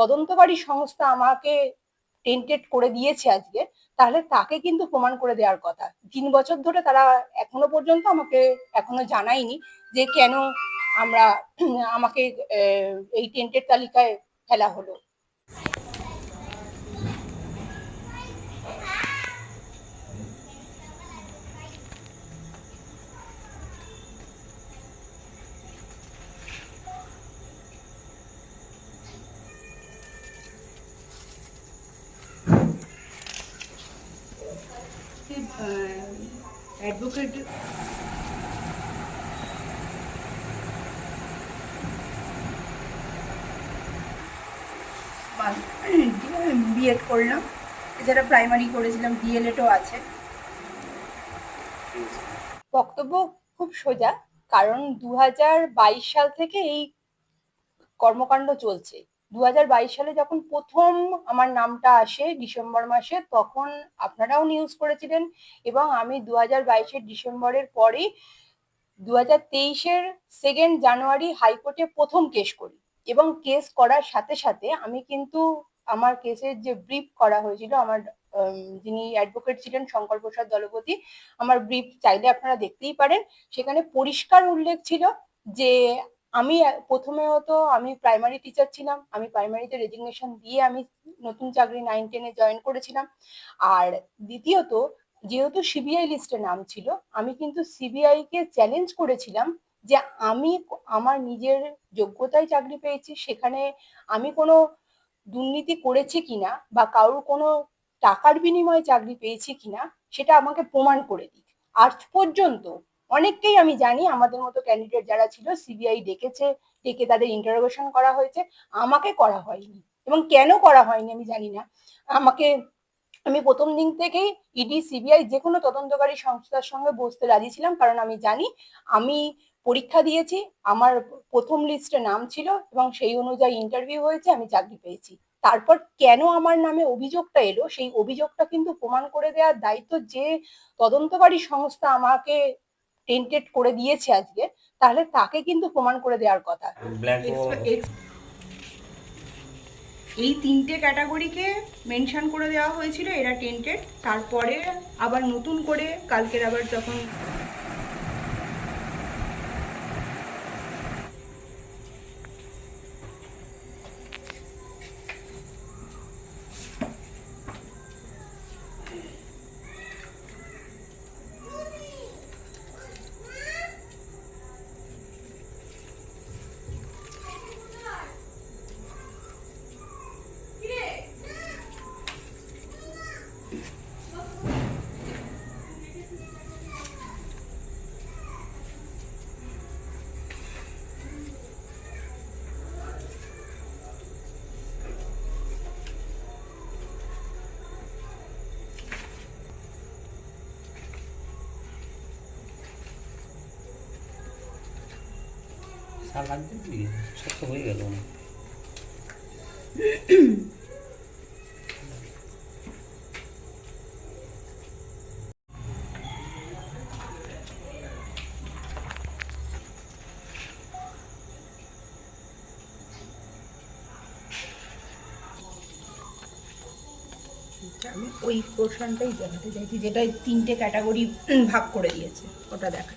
তদন্তকারী সংস্থা আমাকে টেন্টেড করে দিয়েছে আজকে, তাহলে তাকে কিন্তু প্রমাণ করে দেওয়ার কথা। তিন বছর ধরে তারা এখনও পর্যন্ত আমাকে এখনও জানায়নি যে কেন আমরা, আমাকে এই টেন্টেড তালিকায় ফেলা হলো। অ্যাডভোকেট বিএড করলাম। এছাড়া প্রাইমারি করেছিলাম ডিএলএডও আছে। বক্তব্য খুব সোজা, কারণ দু হাজার বাইশ সাল থেকে এই কর্মকাণ্ড চলছে। দু হাজার বাইশ সালে যখন প্রথম আমার নামটা আসে ডিসেম্বর মাসে, তখন আপনারাও নিউজ করেছিলেন এবং আমি দু হাজার বাইশের ডিসেম্বরের পরেই দু হাজার তেইশের সেকেন্ড জানুয়ারি হাইকোর্টে প্রথম কেস করি। এবং কেস করার সাথে সাথে আমি কিন্তু আমার কেসের যে ব্রিফ করা হয়েছিল, আমার যিনি অ্যাডভোকেট ছিলেন শঙ্কর প্রসাদ দলপতি, আমার ব্রিফ চাইলে আপনারা দেখতেই পারেন। সেখানে পরিষ্কার উল্লেখ ছিল যে আমি প্রথমে হতো আমি প্রাইমারি টিচার ছিলাম, আমি প্রাইমারিতে রেজিগনেশন দিয়ে আমি নতুন চাকরি নাইন টেনে জয়েন করেছিলাম। আর দ্বিতীয়ত, যেহেতু সিবিআই লিস্টে নাম ছিল, আমি কিন্তু সিবিআই কে চ্যালেঞ্জ করেছিলাম যে আমি আমার নিজের যোগ্যতায় চাকরি পেয়েছি, সেখানে আমি কোনো দুর্নীতি করেছি কিনা বা কারোর কোনো টাকার বিনিময়ে চাকরি পেয়েছি কিনা, সেটা আমাকে প্রমাণ করে দিক। আজ পর্যন্ত অনেককেই আমি জানি, আমাদের মতো ক্যান্ডিডেট যারা ছিল সিবিআই ডেকেছে, ডেকে তাদের ইন্টারোগেশন করা হয়েছে। আমাকে করা হয়নি। এবং কেন করা হয়নি আমি জানি না। আমাকে, আমি প্রথম দিন থেকেই ইডি সিবিআই যে কোনো তদন্তকারী সংস্থার সঙ্গে বসতে রাজি ছিলাম, কারণ আমি জানি, আমি পরীক্ষা দিয়েছি, আমার প্রথম লিস্টে নাম ছিল এবং সেই অনুযায়ী ইন্টারভিউ হয়েছে, আমি চাকরি পেয়েছি। তারপর কেন আমার নামে অভিযোগটা এলো, সেই অভিযোগটা কিন্তু প্রমাণ করে দেওয়ার দায়িত্ব যে তদন্তকারী সংস্থা আমাকে টেন্টেড করে দিয়েছে আজকে তাহলে তাকে কিন্তু প্রমাণ করে দেওয়ার কথা। এই তিনটে ক্যাটাগরিকে মেনশন করে দেওয়া হয়েছিল এরা টেন্টেড তারপরে আবার নতুন করে কালকের আবার যখন আমি ওই পোর্শনটাই দেখাতে চাইছি যেটা তিনটে ক্যাটাগরি ভাগ করে দিয়েছে ওটা দেখা।